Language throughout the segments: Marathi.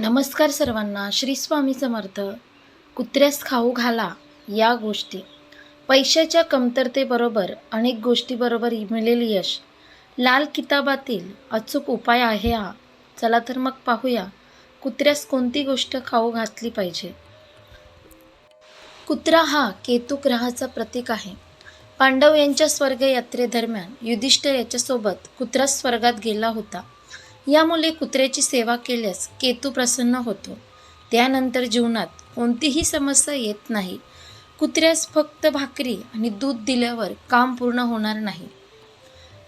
नमस्कार सर्वांना श्री स्वामी समर्थ. कुत्र्यास खाऊ घाला या गोष्टी. पैशाच्या कमतरतेबरोबर अनेक गोष्टीबरोबर मिळेल यश. लाल किताबातील अचूक उपाय आहे हा. चला तर मग पाहूया कुत्र्यास कोणती गोष्ट खाऊ घातली पाहिजे? कुत्रा हा केतू ग्रहाचा प्रतीक आहे. पांडव यांच्या स्वर्ग यात्रेदरम्यान युधिष्ठिर याच्यासोबत कुत्रा स्वर्गात गेला होता. यामुळे कुत्र्याची सेवा केल्यास केतू प्रसन्न होतो. त्यानंतर जीवनात कोणतीही समस्या येत नाही. कुत्र्यास फक्त भाकरी आणि दूध दिल्यावर काम पूर्ण होणार नाही.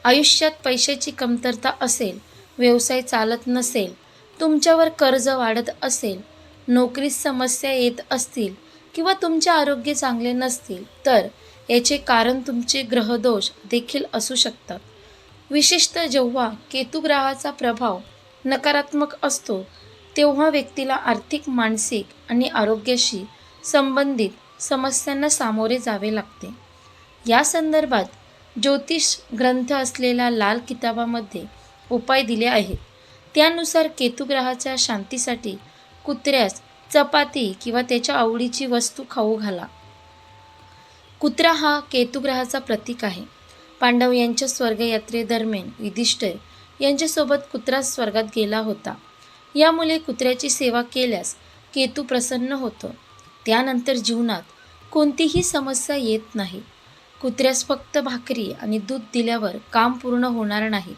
आयुष्यात पैशाची कमतरता असेल व्यवसाय चालत नसेल तुमच्यावर कर्ज वाढत असेल नोकरीत समस्या येत असतील किंवा तुमचे आरोग्य चांगले नसतील तर याचे कारण तुमचे ग्रहदोष देखील असू शकतात. विशेषतः जेव्हा केतुग्रहाचा प्रभाव नकारात्मक असतो तेव्हा व्यक्तीला आर्थिक मानसिक आणि आरोग्याशी संबंधित समस्यांना सामोरे जावे लागते. या संदर्भात ज्योतिष ग्रंथ असलेल्या लाल किताबामध्ये उपाय दिले आहेत. त्यानुसार केतुग्रहाच्या शांतीसाठी कुत्र्यास चपाती किंवा त्याच्या आवडीची वस्तू खाऊ घाला. कुत्रा हा केतुग्रहाचा प्रतीक आहे. पांडव यांच्या स्वर्गयात्रेदरम्यान युधिष्ठिर यांच्यासोबत कुत्रा स्वर्गात गेला होता. यामुळे कुत्र्याची सेवा केल्यास केतू प्रसन्न होतो. त्यानंतर जीवनात कोणतीही समस्या येत नाही. कुत्र्यास फक्त भाकरी आणि दूध दिल्यावर काम पूर्ण होणार नाही.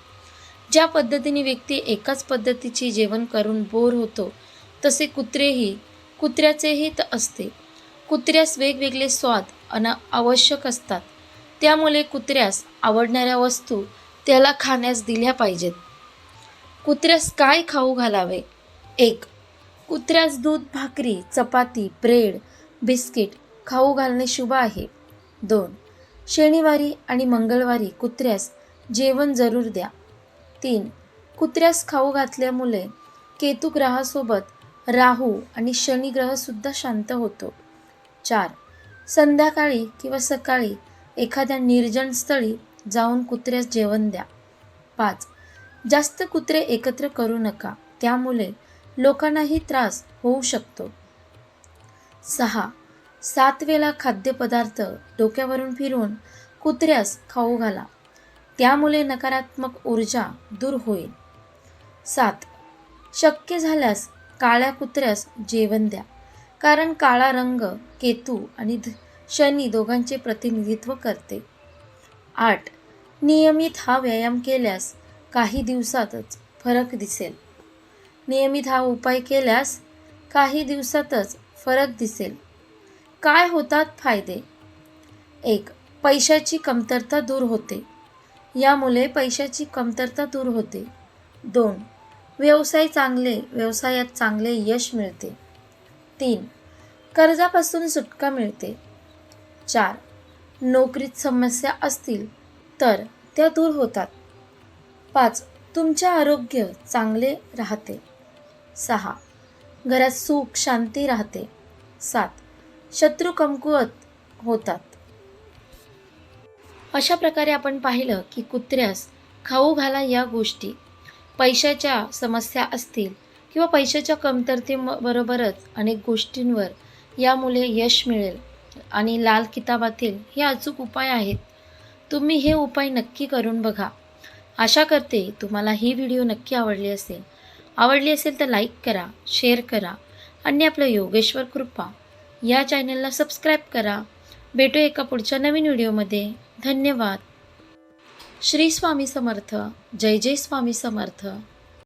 ज्या पद्धतीने व्यक्ती एकाच पद्धतीचे जेवण करून बोर होतो तसे कुत्रेही कुत्र्याचेही त असते. कुत्र्यास वेगवेगळे स्वाद अन आवश्यक असतात. त्यामुळे कुत्र्यास आवडणाऱ्या वस्तू त्याला खाण्यास दिल्या पाहिजेत. कुत्र्यास काय खाऊ घालावे? एक कुत्र्यास दूध भाकरी चपाती ब्रेड बिस्किट खाऊ घालणे शुभ आहे. दोन शनिवारी आणि मंगळवारी कुत्र्यास जेवण जरूर द्या. तीन कुत्र्यास खाऊ घातल्यामुळे केतुग्रहासोबत राहू आणि शनिग्रहसुद्धा शांत होतो. चार संध्याकाळी किंवा सकाळी एखाद्या निर्जन स्थळी जाऊन कुत्र्यास जेवण द्या. पाच. जास्त कुत्रे एकत्र करू नका. त्यामुळे लोकांनाही त्रास होऊ शकतो. सहा. सात वेळा खाद्यपदार्थ डोक्यावरून फिरून कुत्र्यास खाऊ घाला. त्यामुळे नकारात्मक ऊर्जा दूर होईल. सात. शक्य झाल्यास काळ्या कुत्र्यास जेवण द्या. कारण काळा रंग केतू आणि ध- शनी दोघांचे प्रतिनिधित्व करते. आठ. नियमित हा व्यायाम केल्यास काही दिवसातच फरक दिसेल. नियमित हा उपाय केल्यास काही दिवसातच फरक दिसेल. काय होतात फायदे? एक. पैशाची कमतरता दूर होते. यामुळे पैशाची कमतरता दूर होते. दोन. व्यवसाय चांगले व्यवसायात चांगले यश मिळते. तीन. कर्जापासून सुटका मिळते. चार. नोकरीत समस्या असतील तर त्या दूर होतात. पाच. तुमचे आरोग्य चांगले राहते. सहा. घरात सुख शांती राहते. सात. शत्रू कमकुवत होतात. अशा प्रकारे आपण पाहिलं की कुत्र्यास खाऊ घाला या गोष्टी. पैशाच्या समस्या असतील किंवा पैशाच्या कमतरतेबरोबरच अनेक गोष्टींवर यामुळे यश मिळेल. आणि लाल किताबातील हे अचूक उपाय आहेत. तुम्ही हे उपाय नक्की करून बघा. आशा करते तुम्हाला ही व्हिडिओ नक्की आवडली असेल. आवडली असेल तर लाईक करा शेअर करा आणि आपलं योगेश्वर कृपा या चॅनलला सबस्क्राईब करा. भेटू एका पुढच्या नवीन व्हिडिओमध्ये. धन्यवाद. श्री स्वामी समर्थ. जय जय स्वामी समर्थ.